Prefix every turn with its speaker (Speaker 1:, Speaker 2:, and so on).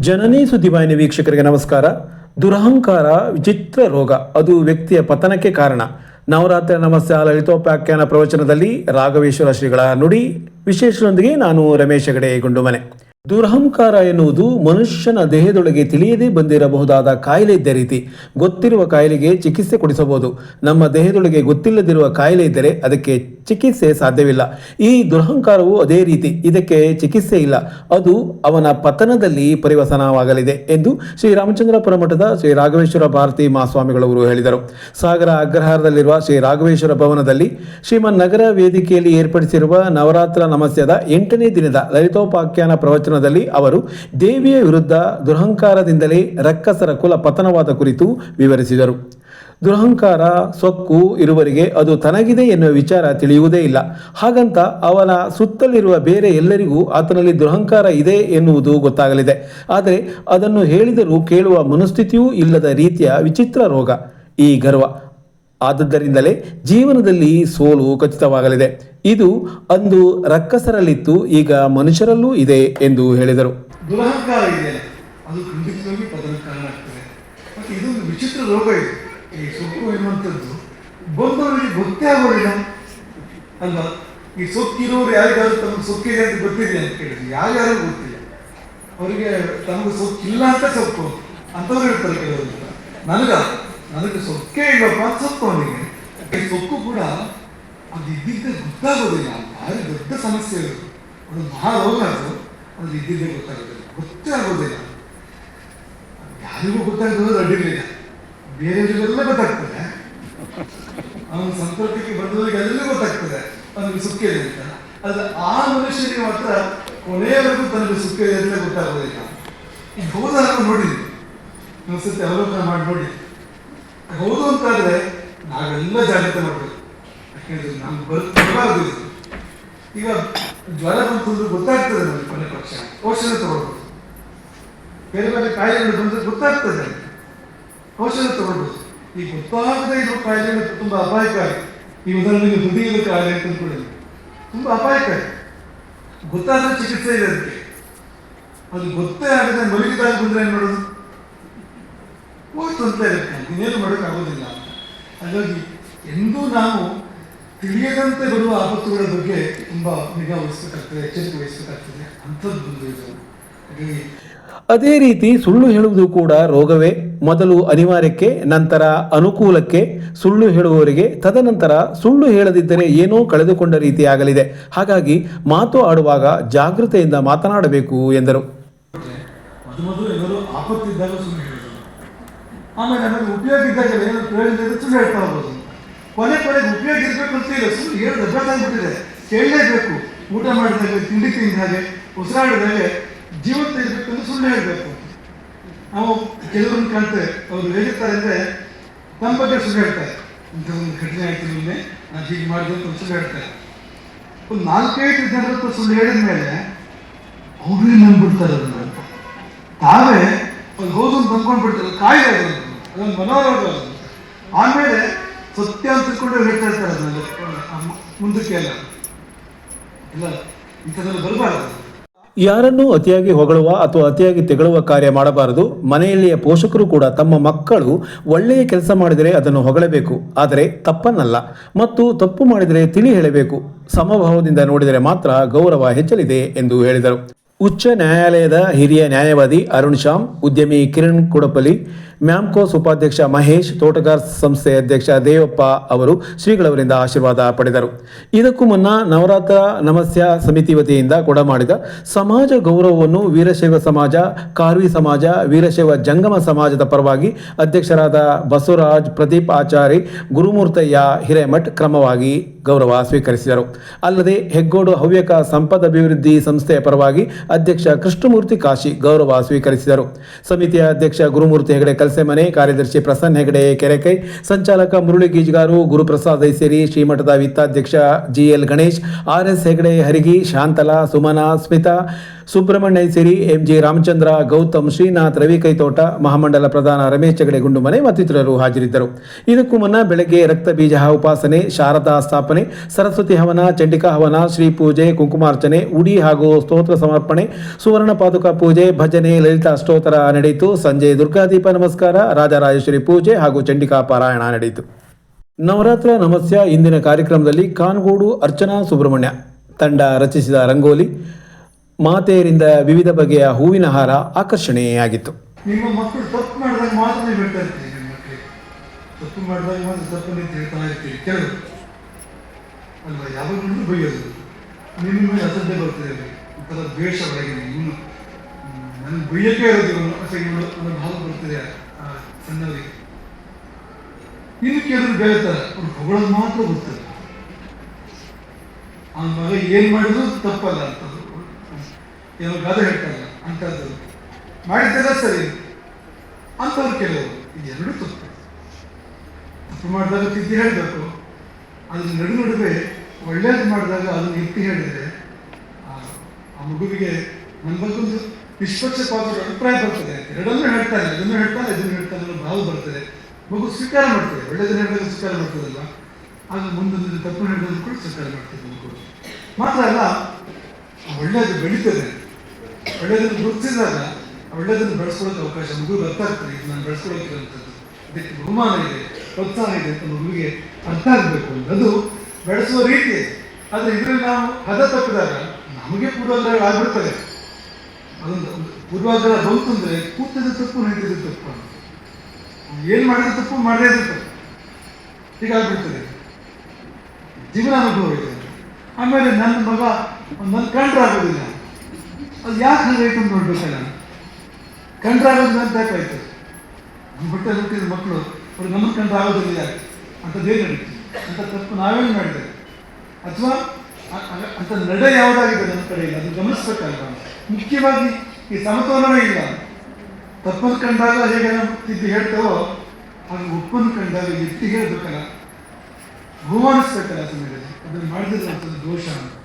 Speaker 1: ಜನನಿ ಸುದ್ದಿವಾಹಿನಿ ವೀಕ್ಷಕರಿಗೆ ನಮಸ್ಕಾರ. ದುರಹಂಕಾರ, ವಿಚಿತ್ರ ರೋಗ, ಅದು ವ್ಯಕ್ತಿಯ ಪತನಕ್ಕೆ ಕಾರಣ. ನವರಾತ್ರಿ ನಮಸ್ತೆ ಲಲಿತೋಪಾಖ್ಯಾನ ಪ್ರವಚನದಲ್ಲಿ ರಾಘವೇಶ್ವರ ಶ್ರೀಗಳ ನುಡಿ. ವಿಶೇಷದೊಂದಿಗೆ ನಾನು ರಮೇಶ್ ಹೆಗಡೆ, ಗುಂಡುಮನೆ. ದುರಹಂಕಾರ ಎನ್ನುವುದು ಮನುಷ್ಯನ ದೇಹದೊಳಗೆ ತಿಳಿಯದೇ ಬಂದಿರಬಹುದಾದ ಕಾಯಿಲೆ ಇದ್ದ ರೀತಿ. ಗೊತ್ತಿರುವ ಕಾಯಿಲೆಗೆ ಚಿಕಿತ್ಸೆ ಕೊಡಿಸಬಹುದು. ನಮ್ಮ ದೇಹದೊಳಗೆ ಗೊತ್ತಿಲ್ಲದಿರುವ ಕಾಯಿಲೆ ಇದ್ದರೆ ಅದಕ್ಕೆ ಚಿಕಿತ್ಸೆ ಸಾಧ್ಯವಿಲ್ಲ. ಈ ದುರಹಂಕಾರವು ಅದೇ ರೀತಿ. ಇದಕ್ಕೆ ಚಿಕಿತ್ಸೆ ಇಲ್ಲ. ಅದು ಅವನ ಪತನದಲ್ಲಿ ಪರಿವಸನವಾಗಲಿದೆ ಎಂದು ಶ್ರೀ ರಾಮಚಂದ್ರಪುರ ಮಠದ ಶ್ರೀ ರಾಘವೇಶ್ವರ ಭಾರತಿ ಮಹಾಸ್ವಾಮಿಗಳವರು ಹೇಳಿದರು. ಸಾಗರ ಅಗ್ರಹಾರದಲ್ಲಿರುವ ಶ್ರೀ ರಾಘವೇಶ್ವರ ಭವನದಲ್ಲಿ ಶ್ರೀಮನ್ ನಗರ ವೇದಿಕೆಯಲ್ಲಿ ಏರ್ಪಡಿಸಿರುವ ನವರಾತ್ರ ನಮಸ್ಯದ ಎಂಟನೇ ದಿನದ ಲಲಿತೋಪಾಖ್ಯಾನ ಪ್ರವಚನದಲ್ಲಿ ಅವರು ದೇವಿಯ ವಿರುದ್ಧ ದುರಹಂಕಾರದಿಂದಲೇ ರಕ್ಕಸರ ಕುಲ ಪತನವಾದ ಕುರಿತು ವಿವರಿಸಿದರು. ದುರಹಂಕಾರ, ಸೊಕ್ಕು ಇರುವರಿಗೆ ಅದು ತನಗಿದೆ ಎನ್ನುವ ವಿಚಾರ ತಿಳಿಯುವುದೇ ಇಲ್ಲ. ಹಾಗಂತ ಅವನ ಸುತ್ತಲಿರುವ ಬೇರೆ ಎಲ್ಲರಿಗೂ ಆತನಲ್ಲಿ ದುರಹಂಕಾರ ಇದೆ ಎನ್ನುವುದು ಗೊತ್ತಾಗಲಿದೆ. ಆದರೆ ಅದನ್ನು ಹೇಳಿದರೂ ಕೇಳುವ ಮನಸ್ಥಿತಿಯೂ ಇಲ್ಲದ ರೀತಿಯ ವಿಚಿತ್ರ ರೋಗ, ಈ ಗರ್ವ. ಆದದ್ದರಿಂದಲೇ ಜೀವನದಲ್ಲಿ ಸೋಲು ಖಚಿತವಾಗಲಿದೆ. ಇದು ಅಂದು ರಕ್ಕಸರಲ್ಲಿತ್ತು, ಈಗ ಮನುಷ್ಯರಲ್ಲೂ ಇದೆ ಎಂದು ಹೇಳಿದರು.
Speaker 2: ವಿಚಿತ್ರ ರೋಗ ಈ ಸೊಕ್ಕು ಎನ್ನುವಂಥದ್ದು, ಬಂದವರಿಗೆ ಗೊತ್ತೇ ಆಗೋದಿಲ್ಲ. ಅಲ್ವಾ? ಈ ಸೊಕ್ಕಿರೋರು ಯಾರಿಗಾದ್ರು ತಮ್ಮ ಸೊಕ್ಕಿದೆ ಅಂತ ಗೊತ್ತಿದೆ ಅಂತ ಕೇಳಿದ್ರು. ಯಾರ್ಯಾರು ಗೊತ್ತಿಲ್ಲ. ಅವರಿಗೆ ತಮಗೆ ಸೊಕ್ಕಿಲ್ಲ ಅಂತ ಸೊಕ್ಕು. ಅಂತವ್ರು ಹೇಳ್ತಾರೆ ಕೆಲವರು. ನನಗ, ನನಗೆ ಸೊಕ್ಕೇ ಇಲ್ಲಪ್ಪ ಸೊಕ್ಕು ಅವನಿಗೆ. ಈ ಸೊಕ್ಕು ಕೂಡ ಅದು ಇದ್ದಿದ್ದೇ ಗೊತ್ತಾಗೋದಿಲ್ಲ ಭಾರಿ ದೊಡ್ಡ ಸಮಸ್ಯೆ ಅದು. ಅದು ರೋಗ ಅದು. ಅದು ಇದ್ದಿದ್ದೇ ಗೊತ್ತಾಗೋದಿಲ್ಲ. ಗೊತ್ತೇ ಆಗೋದಿಲ್ಲ. ಯಾರಿಗೂ ಗೊತ್ತಾಗೋದು ಅಡ್ಡಿರಲಿಲ್ಲ ಬೇರೆಯವರಿಗೆಲ್ಲ ಗೊತ್ತಾಗ್ತದೆ. ಅವನ ಸಂಪರ್ಕಕ್ಕೆ ಬಂದವರಿಗೆ ಎಲ್ಲರಿಗೂ ಗೊತ್ತಾಗ್ತದೆ. ಅವನಿಗೆ ಸುಖ ಇದೆ ಅಂತ. ಆದ್ರೆ ಆ ಮನುಷ್ಯನಿಗೆ ಮಾತ್ರ ಕೊನೆಯವರೆಗೂ ತನಗೆ ಸುಖ ಇದೆ ಅಂತ ಗೊತ್ತಾಗೋದಿಲ್ಲ. ಈ ಹೋದ ನೋಡಿದ್ವಿ. ಒಂದ್ಸತಿ ಅವಲೋಕನ ಮಾಡಿ ನೋಡಿ. ಹೌದು ಅಂತಾದ್ರೆ ನಾವೆಲ್ಲ ಜಾಗ್ರತೆ ಮಾಡಬೇಕು. ಬರ್ ಬರಬಾರದು ಈಗ ಜ್ವರ ಬಂತು ಗೊತ್ತಾಗ್ತದೆ ನಮಗೆ ಕೊನೆ ಪಕ್ಷ. ಔಷಧ ತಗೊಳ್ಬೋದು. ಬೇರೆ ಬೇರೆ ಕಾಯಿಲೆಗಳು ಬಂದ್ರೆ ಗೊತ್ತಾಗ್ತದೆ ಔಷಧ ತಗೊಳ್ಬೋದು. ಈ ಗೊತ್ತಾಗದೆ ಇರೋ ಕಾಯಿಲೆಗಳು ತುಂಬಾ ಅಪಾಯಕಾರಿ. ಈ ಉದಾಹರಣೆಗೆ ಹೃದಯದ ಕಾಯಿಲೆ ಅಂತ ಅಂದ್ಕೊಳ್ಳಿ. ತುಂಬಾ ಅಪಾಯಕಾರಿ. ಗೊತ್ತಾದ ಚಿಕಿತ್ಸೆ ಇದೆ ಅದಕ್ಕೆ. ಅದು ಗೊತ್ತೇ ಆಗದೆ ಮಲಗಿದಾಗ ಬಂದ್ರೆ ಏನು ಮಾಡೋದು? ಹೋಯ್ತು ಅಂತ ಇರುತ್ತೆ. ಇನ್ನೇನು ಮಾಡೋಕ್ಕಾಗೋದಿಲ್ಲ ಹಾಗಾಗಿ, ಎಂದೂ ನಾವು ತಿಳಿಯದಂತೆ ಬರುವ ಆಪತ್ತುಗಳ ಬಗ್ಗೆ ತುಂಬಾ ನಿಗಾ ವಹಿಸಬೇಕಾಗ್ತದೆ ಎಚ್ಚರಿಕೆ ವಹಿಸಬೇಕಾಗ್ತದೆ. ಅಂಥದ್ದು ಇದು. ಹಾಗಾಗಿ
Speaker 1: ಅದೇ ರೀತಿ ಸುಳ್ಳು ಹೇಳುವುದು ಕೂಡ ರೋಗವೇ. ಮೊದಲು ಅನಿವಾರ್ಯಕ್ಕೆ ನಂತರ ಅನುಕೂಲಕ್ಕೆ. ಸುಳ್ಳು ಹೇಳುವವರಿಗೆ ತದನಂತರ ಸುಳ್ಳು ಹೇಳದಿದ್ದರೆ ಏನೋ ಕಳೆದುಕೊಂಡ ರೀತಿಯಾಗಲಿದೆ ಹಾಗಾಗಿ ಮಾತು ಆಡುವಾಗ ಜಾಗೃತೆಯಿಂದ ಮಾತನಾಡಬೇಕು ಎಂದರು.
Speaker 2: ಆಮೇಲೆ ಉಪಯೋಗ ಇದ್ದಾಗ ಕೊನೆ ಕೊನೆಗೆ ಉಪಯೋಗ ಇರಬೇಕು ಅಂತ ಇಲ್ಲ. ಸುಮ್ಮನೆ ಏನು ಅಭ್ಯಾಸ ತಂದ್ಬಿಟ್ಟಿದೆ. ಕೇಳಲೇಬೇಕು. ಊಟ ಮಾಡಿದಾಗ, ತಿಂಡಿ ತಿಂದಾಗೆ ಉಸಿರಾಡಿದಾಗೆ ಜೀವಂತ ಇರಬೇಕು ಅಂತ ಸುಳ್ಳು ಹೇಳಬೇಕು. ನಾವು ಕೆಲವರನ್ನು ಕಾಣ್ತೇವೆ ಅವ್ರು ಹೇಳಿರ್ತಾರೆ ಅಂದರೆ ನಮ್ಮ ಬಗ್ಗೆ ಸುಳ್ಳು ಹೇಳ್ತಾರೆ. ಇಂಥ ಒಂದು ಘಟನೆ ಆಯಿತು ನಿನ್ನೆ, ನಾನು ಹೀಗೆ ಮಾಡಿದೆ ಅಂತ ಸುಳ್ಳು ಹೇಳ್ತಾರೆ. ಒಂದು ನಾಲ್ಕೈದು ಜನರ ಹತ್ರ ಸುಳ್ಳು ಹೇಳಿದ ಮೇಲೆ ಅವರೇ ನಂಬಿಡ್ತಾರೆ ಅದನ್ನ ತಾವೇ ಒಂದು ಹೌದು ಅಂತ ಅಂದ್ಕೊಂಡು ಬಿಡ್ತಾರೆ ಕಾಯಿಲೆ ಅದು. ಅದೊಂದು ಮನೋರೋಗ ಆಮೇಲೆ ಸತ್ಯ ಅಂತ ತಿಳ್ಕೊಂಡು ಅದನ್ನ. ಮುಂದಕ್ಕೆ ಅಲ್ಲ. ಇಲ್ಲ ಇಂಥದ್ದೆಲ್ಲ ಬರಬಾರ್ದು.
Speaker 1: ಯಾರನ್ನೂ ಅತಿಯಾಗಿ ಹೊಗಳುವ ಅಥವಾ ಅತಿಯಾಗಿ ತೆಗಳುವ ಕಾರ್ಯ ಮಾಡಬಾರದು, ಮನೆಯಲ್ಲಿಯ ಪೋಷಕರು ಕೂಡ ತಮ್ಮ ಮಕ್ಕಳು ಒಳ್ಳೆಯ ಕೆಲಸ ಮಾಡಿದರೆ ಅದನ್ನು ಹೊಗಳಬೇಕು, ಆದರೆ ತಪ್ಪನ್ನಲ್ಲ. ಮತ್ತು ತಪ್ಪು ಮಾಡಿದರೆ ತಿಳಿ ಹೇಳಬೇಕು, ಸಮಭಾವದಿಂದ ನೋಡಿದರೆ ಮಾತ್ರ ಗೌರವ ಹೆಚ್ಚಲಿದೆ ಎಂದು ಹೇಳಿದರು. ಉಚ್ಚ ನ್ಯಾಯಾಲಯದ ಹಿರಿಯ ನ್ಯಾಯವಾದಿ ಅರುಣ್ ಶ್ಯಾಮ್, ಉದ್ಯಮಿ ಕಿರಣ್ ಕುಡಪಲಿ ಮ್ಯಾಮ್ಕೋಸ್ ಉಪಾಧ್ಯಕ್ಷ ಮಹೇಶ್, ತೋಟಗಾರ ಸಂಸ್ಥೆ ಅಧ್ಯಕ್ಷ ದೇವಪ್ಪ ಅವರು ಶ್ರೀಗಳವರಿಂದ ಆಶೀರ್ವಾದ ಪಡೆದರು. ಇದಕ್ಕೂ ಮುನ್ನ ನವರಾತ್ರ ನಮಸ್ಯ ಸಮಿತಿ ವತಿಯಿಂದ ಕೊಡಮಾಡಿದ ಸಮಾಜ ಗೌರವವನ್ನು ವೀರಶೈವ ಸಮಾಜ, ಕಾರ್ವಿ ಸಮಾಜ, ವೀರಶೈವ ಜಂಗಮ ಸಮಾಜದ ಪರವಾಗಿ ಅಧ್ಯಕ್ಷರಾದ ಬಸವರಾಜ್ ಪ್ರದೀಪ್ ಆಚಾರಿ ಗುರುಮೂರ್ತಯ್ಯ ಹಿರೇಮಠ್ ಕ್ರಮವಾಗಿ ಗೌರವ ಸ್ವೀಕರಿಸಿದರು. ಅಲ್ಲದೆ ಹೆಗ್ಗೋಡು ಹವ್ಯಕ ಸಂಪದ ಅಭಿವೃದ್ಧಿ ಸಂಸ್ಥೆಯ ಪರವಾಗಿ ಅಧ್ಯಕ್ಷ ಕೃಷ್ಣಮೂರ್ತಿ ಕಾಶಿ ಗೌರವ ಸ್ವೀಕರಿಸಿದರು. ಸಮಿತಿಯ ಅಧ್ಯಕ್ಷ ಗುರುಮೂರ್ತಿ ಹೆಗಡೆ ಕಲ್ಸೆಮನೆ ಕಾರ್ಯದರ್ಶಿ ಪ್ರಸನ್ನ ಹೆಗಡೆ ಕೆರೆಕೈ ಸಂಚಾಲಕ ಮುರುಳಿ ಗೀಜ್ಗಾರು, ಗುರುಪ್ರಸಾದ್ ಐಸೇರಿ, ಶ್ರೀಮಠದ ವಿತ್ತಾಧ್ಯಕ್ಷ GL Ganesh, R S Hegde, Harigi, Shantala, Sumana, Smita Subrahmanya Siri M G Ramachandra, Gautam Srinath, Ravi Kaitota, ಮಹಾಮಂಡಲ ಪ್ರಧಾನ ರಮೇಶ್ ಚಗಡೆ ಗುಂಡುಮನೆ ಮತ್ತಿತರರು ಹಾಜರಿದ್ದರು. ಇದಕ್ಕೂ ಮುನ್ನ ಬೆಳಗ್ಗೆ ರಕ್ತ ಬೀಜ ಉಪಾಸನೆ, ಶಾರದಾ ಸ್ಥಾಪನೆ, ಸರಸ್ವತಿ ಹವನ, ಚಂಡಿಕಾ ಹವನ, ಶ್ರೀ ಪೂಜೆ, ಕುಂಕುಮಾರ್ಚನೆ, ಉಡಿ ಹಾಗೂ ಸ್ತೋತ್ರ ಸಮರ್ಪಣೆ, ಸುವರ್ಣ ಪಾದುಕಾ ಪೂಜೆ, ಭಜನೆ, ಲಲಿತಾ ಸ್ತೋತ್ರ ನಡೆಯಿತು. ಸಂಜೆ ದುರ್ಗಾದೀಪ ನಮಸ್ಕಾರ, ರಾಜರಾಜೇಶ್ವರಿ ಪೂಜೆ ಹಾಗೂ ಚಂಡಿಕಾ ಪಾರಾಯಣ ನಡೆಯಿತು. ನವರಾತ್ರ ನಮಸ್ಯ. ಇಂದಿನ ಕಾರ್ಯಕ್ರಮದಲ್ಲಿ ಕಾನ್ಗೋಡು ಅರ್ಚನಾ ಸುಬ್ರಹ್ಮಣ್ಯ ತಂಡ ರಚಿಸಿದ ರಂಗೋಲಿ ಮಾತೆಯರಿಂದ ವಿವಿಧ ಬಗೆಯ ಹೂವಿನ ಹಾರ ಆಕರ್ಷಣೀಯಾಗಿತ್ತು
Speaker 2: ನಿಮ್ಮ ಮಕ್ಕಳು ತಪ್ಪು ಮಾಡಿದಾಗ ಮಾತ್ರ ಗೊತ್ತಿಲ್ಲ. ಮಗ ಏನ್ ಮಾಡಿದ್ರು ತಪ್ಪಲ್ಲ ಅಂತದ್ದು. ಏನೋ ಗಾದೆ ಹೇಳ್ತಾರಲ್ಲ ಅಂತದ್ದು. ಮಾಡಿದ್ದೆಲ್ಲ ಸರಿ. ಅಂಥವ್ರು ಕೆಲವರು ಇದೆರಡು ತಪ್ಪು. ತಪ್ಪು ಮಾಡಿದಾಗ ತಿದ್ದಿ ಹೇಳಬೇಕು. ಅದು ನಡು ನಡುವೆ ಒಳ್ಳೇದು ಮಾಡಿದಾಗ ಅದನ್ನು ಎತ್ತಿ ಹೇಳಿದರೆ, ಆ ಮಗುವಿಗೆ ನನ್ನ ಒಂದು ನಿಷ್ಪಕ್ಷಪಾತದ ಅಭಿಪ್ರಾಯ ಬರ್ತದೆ. ಎರಡನ್ನೂ ಹೇಳ್ತಾರೆ ಅದನ್ನು ಹೇಳ್ತಾರೆ ಇದನ್ನು ಹೇಳ್ತಾರೆ ಅನ್ನೋ ಭಾವ ಬರ್ತದೆ. ಮಗು ಸ್ವೀಕಾರ ಮಾಡ್ತದೆ. ಒಳ್ಳೇದನ್ನು ಹೇಳಿದಾಗ ಸ್ವೀಕಾರ ಮಾಡ್ತದಲ್ಲ. ಆಗ ಮುಂದೊಂದು ತಪ್ಪು ಹೇಳಿದ್ರು ಕೂಡ ಸ್ವೀಕಾರ ಮಾಡ್ತದೆ ಮಗು. ಮಾತ್ರ ಅಲ್ಲ ಒಳ್ಳೆಯದು ಬೆಳೀತದೆ. ಒಳ್ಳೇದನ್ನು ಗುರುತಿಸಿದಾಗ ಒಳ್ಳೆಯದನ್ನು ಬೆಳೆಸ್ಕೊಳ್ಳೋಕೆ ಅವಕಾಶ, ಮಗು ಗೊತ್ತಾಗ್ತದೆ ಇದು ನಾನು ಬೆಳೆಸ್ಕೊಳ್ಳೋಕಿರುವಂಥದ್ದು ಇದಕ್ಕೆ ಬಹುಮಾನ ಇದೆ, ಪ್ರೋತ್ಸಾಹ ಇದೆ ಅಂತ ಮಗುವಿಗೆ ಅರ್ಥ ಆಗಬೇಕು ಅಂತ. ಅದು ಬೆಳೆಸುವ ರೀತಿ ಆದರೆ ಇದರಲ್ಲಿ ನಾವು ಹದ ತಪ್ಪಿದಾಗ ನಮಗೆ ಪೂರ್ವಾಗ್ರಹಗಳು ಆಗ್ಬಿಡ್ತದೆ ಅದೊಂದು ಪೂರ್ವಾಗ್ರಹ ಬಂತು ಅಂದರೆ ಕೂತದ ತಪ್ಪು ನಿಂತಿದ್ದು ತಪ್ಪು ಏನು ಮಾಡಿದ ತಪ್ಪು, ಮಾಡದೇ ತಪ್ಪು. ಹೀಗಾಗ್ಬಿಡ್ತದೆ ಜೀವನ ಅನುಭವ ಇದೆ ಆಮೇಲೆ ನನ್ನ ಮಗ, ನನ್ನ ಕಂಡ್ರೆ ಆಗೋದಿಲ್ಲ. ಅದು ಯಾಕೆ ನಾನು ಐಟಮ್ ನೋಡ್ಬೇಕಲ್ಲ ಕಂಡ್ರೆ ಯಾಕಾಯ್ತು ನಮ್ಮ ಹೊಟ್ಟೆ ಹುಟ್ಟಿದ ಮಕ್ಕಳು ಅವ್ರು ನಮ್ಮನ್ನು ಕಂಡ್ರೆ ಆಗೋದಿಲ್ಲ ಯಾಕೆ ಅಂಥದ್ದೇನು ನಡೀತು ಅಂತ ತಪ್ಪು ನಾವೇನು ಮಾಡಿದೆ? ಅಥವಾ ಅಂತ ನಡೆ ಯಾವುದಾಗಿದೆ ನಮ್ಮ ಇಲ್ಲ. ಅದು ಗಮನಿಸ್ಬೇಕಲ್ಲ ಮುಖ್ಯವಾಗಿ ಈ ಸಮತೋಲನೇ ಇಲ್ಲ. ತಪ್ಪನ್ನು ಕಂಡಾಗ ಹೇಗೆ ತಿದ್ದು ಹೇಳ್ತೇವೋ, ಹಾಗೆ ಉಪ್ಪನ್ನು ಕಂಡಾಗ ಎತ್ತಿ ಹೇಳ್ಬೇಕಲ್ಲ. ಬಹುಮಾನಿಸ್ಬೇಕಲ್ಲ ಆ ಸಮಯದಲ್ಲಿ. ಅದನ್ನು ಮಾಡಿದ್ರೆ ದೋಷ ಅಂತ.